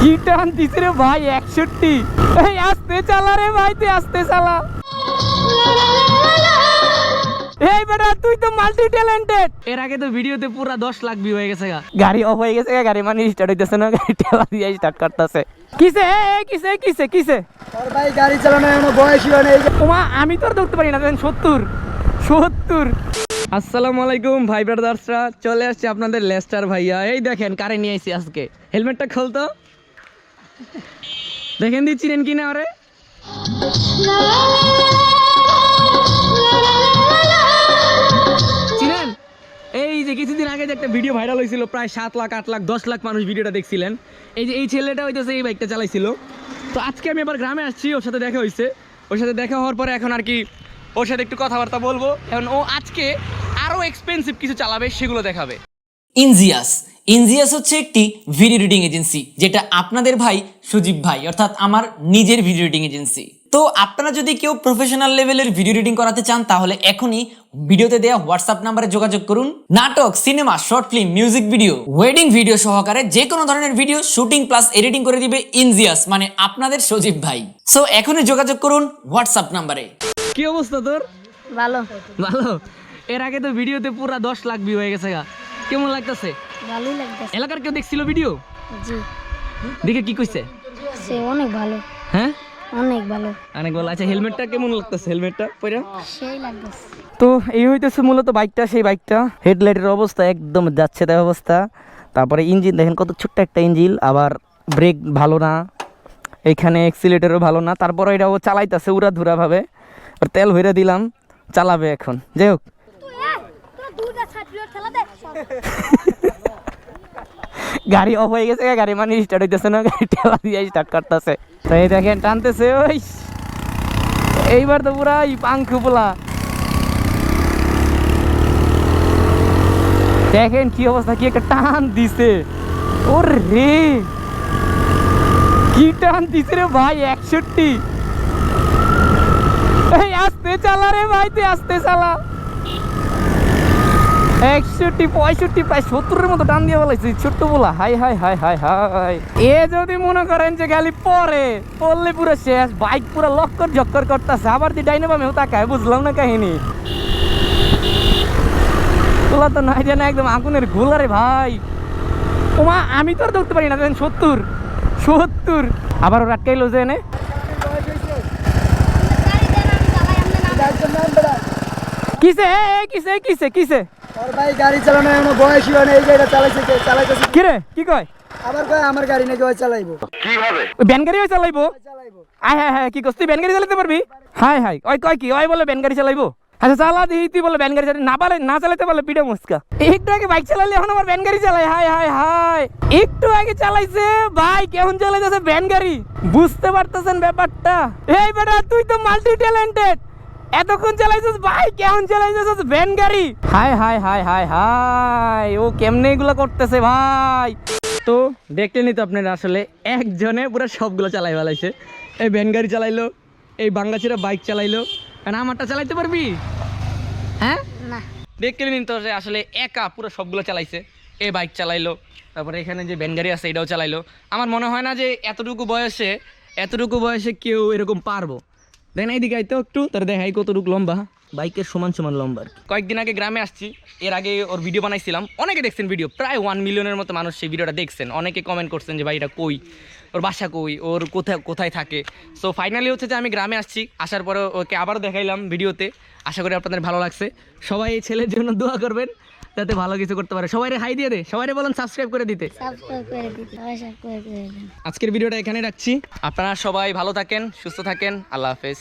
কি টান দিছে রে ভাই একষট্টি। এই আস্তে চালা রে ভাই তুই আস্তে চালা। এই বেটা তুই তো মাল্টি ট্যালেন্টেড এর আগে তো ভিডিওতে পুরো 10 লাখ ভিউ হয়ে গেছে গা। গাড়ি অফ হয়ে গেছে গাড়ি মানে স্টার্ট হইতেছে না গাড়ি ঠেলা দিয়ে স্টার্ট করতেছে। কিসে? কিসে কিসে কিসে? আর ভাই গাড়ি চালানো এখনও হয় না এই যে- ওমা আমি তো আর ধরতে পারি না দেখেন সত্তর। সত্তর। আসসালামু আলাইকুম ভাই ব্রাদার্সরা চলে আসছে আপনাদের লেস্টার ভাইয়া। এই দেখেন কারে নিয়ে আইছি আজকে? হেলমেটটা খুলতো দেখেন দিচ্ছিলেন কিনা আরে চিনেন? কিছুদিন আগে যে একটা ভিডিও ভাইরাল হয়েছিল, প্রায় সাত লাখ, আট লাখ, দশ লাখ মানুষ ভিডিওটা দেখছিলেন। এই যে এই ছেলেটা হইতেছে এই বাইকটা চালাইছিল। তো আজকে আমি এবার গ্রামে আসছি, ওর সাথে দেখা হয়েছে ওর সাথে দেখা হওয়ার পরে এখন আর কি ওর সাথে একটু কথাবার্তা বলব। এখন ও আজকে আরও এক্সপেন্সিভ কিছু চালাবে, সেগুলো দেখাবে। ইনজিয়াস ইনজিয়াস হচ্ছে একটি ভিডিও রিডিং এজেন্সি যেটা আপনাদের ভাই সুজীব ভাই অর্থাৎ আমার নিজের ভিডিও রিডিং এজেন্সি। তো আপনারা যদি কেউ প্রফেশনাল লেভেলের ভিডিও রিডিং করাতে চান তাহলে এখনই ভিডিওতে দেওয়া হোয়াটসঅ্যাপ নাম্বারে যোগাযোগ করুন। নাটক cinema short film music video wedding video সহকারে যে কোনো ধরনের ভিডিও শুটিং প্লাস এডিটিং করে দিবে ইনজিয়াস মানে আপনাদের সজীব ভাই। সো এখনই যোগাযোগ করুন হোয়াটসঅ্যাপ নাম্বারে। কি অবস্থা তোর? ভালো। ভালো? এর আগে তো ভিডিওতে পুরো দশ লাখ ভিউ হয়ে গেছে গা। কেমন লাগতেছে? ভালোই লাগতেছে। এলাকার কেউ দেখছিল ভিডিও জি। দেখে কি কইছে? সে অনেক ভালো। হ্যাঁ? অনেক ভালো। অনেক ভালো। আচ্ছা হেলমেটটা কেমন লাগতেছে? হেলমেটটা পরে? সেই লাগতেছে। তো এই হইতেছে মূলত বাইকটা সেই বাইকটা। হেডলাইটের অবস্থা একদম যাচ্ছে তাই অবস্থা। তারপরে ইঞ্জিন দেখেন কত ছোট্ট একটা ইঞ্জিন। আবার ব্রেক ভালো না। এখানে এক্সিলেটারও ভালো না। তারপরে এটা ও চালাইতেছে উড়া ধুরা ভাবে আর তেল ভরে দিলাম। চালাবে এখন। যাই হোক। গাড়ি অফ হয়ে গেছে, গাড়ি মানে স্টার্ট হইতেছে না, গাড়ি ঠেলা দিয়ে স্টার্ট করতেছে। তো এই দেখেন, টানতেছে ওই এইবার তো পুরা পাঙ্খু পোলা। দেখেন কি অবস্থা, কি একটা টান দিছে। ওর! রে কি টান দিছে রে ভাই, একষট্টি। এই, আস্তে চালা রে ভাই, তুই আস্তে চালা। মতো বলা। এ যদি মনে যে পড়লে শেষ, বাইক আবার না একদম আগুনের গোলারে ভাই। ওমা, আমি তো আর ধরতে পারি না সত্তর সত্তর। আবার ওর আটকাইলো যে এনে। কিসে? কিসে কিসে কিসে? আর ভাই গাড়ি চালানো এখনও বয়স হয় না এই এটা চালাইছে কে? চালাইতেছে কিরে? কি কয়? আবার কয় আমার গাড়ি নাকি ওই চালাইবো। ওই ব্যান গাড়ি ওই চালাইবো? চালাইবো। আয় হ্যাঁ হ্যাঁ কি করছিস? তুই ব্যান গাড়ি চালাতে পারবি? হাই হাই ওই কয় কি? ওই বলে ব্যান গাড়ি চালাইবো। আচ্ছা চালা দিই তুই বলে ব্যান গাড়ি চালাই। না পারে না চালাতে পারলে পিঠে মুসকা একটু আগে বাইক চালালে এখন আবার ব্যান গাড়ি চালাই। হাই হাই হাই একটু আগে চালাইছে ভাই কেমন চালাইতেছে ব্যান গাড়ি। বুঝতে পারতেছেন ব্যাপারটা? এই বেটা তুই তো মাল্টি ট্যালেন্টেড এতক্ষণ চালাইছিস ভাই? কেমন চালাইছিস? ভ্যান গাড়ি। হাই হাই হাই হাই হাই। ও কেমনে এগুলো করতেছে ভাই? তো দেখলেনই তো আপনারা আসলে একজনে পুরো সবগুলো চালাই ফেলাইছে। এই ভ্যান গাড়ি চালাইলো এই বাঙ্গাচিরা বাইক চালাইলো। কারণ আমারটা চালাইতে পারবি? হ্যাঁ? না। দেখলেন তো যে আসলে একা পুরো সবগুলো চালাইছে। এ বাইক চালাইলো তারপরে এখানে যে ভ্যান গাড়ি আছে এটাও চালাইলো। আমার মনে হয় না যে এতটুকু বয়সে এতটুকু বয়সে কেউ এরকম পারব। দেখেন এইদিকে আইতো একটু তার দেখাই কতটুকু লম্বা। বাইকের সমান সমান লম্বা কয়েকদিন আগে গ্রামে আসছি এর আগে ওর ভিডিও বানাইছিলাম। অনেকে দেখছেন ভিডিও প্রায় ওয়ান মিলিয়নের মতো মানুষ সেই ভিডিওটা দেখছেন। অনেকে কমেন্ট করছেন যে ভাই এটা কই? ওর বাসা কই? ওর কোথায় কোথায় থাকে? সো ফাইনালি হচ্ছে যে আমি গ্রামে আসছি। আসার পরে ওকে আবারও দেখাইলাম ভিডিওতে আশা করি আপনাদের ভালো লাগছে। সবাই এই ছেলের জন্য দোয়া করবেন। যাতে ভালো কিছু করতে পারে। সবাই হাই দিয়ে দে। সবাই বলুন সাবস্ক্রাইব করে দিতে। আজকের ভিডিওটা এখানে রাখছি। আপনারা সবাই ভালো থাকেন সুস্থ থাকেন। আল্লাহ হাফেজ।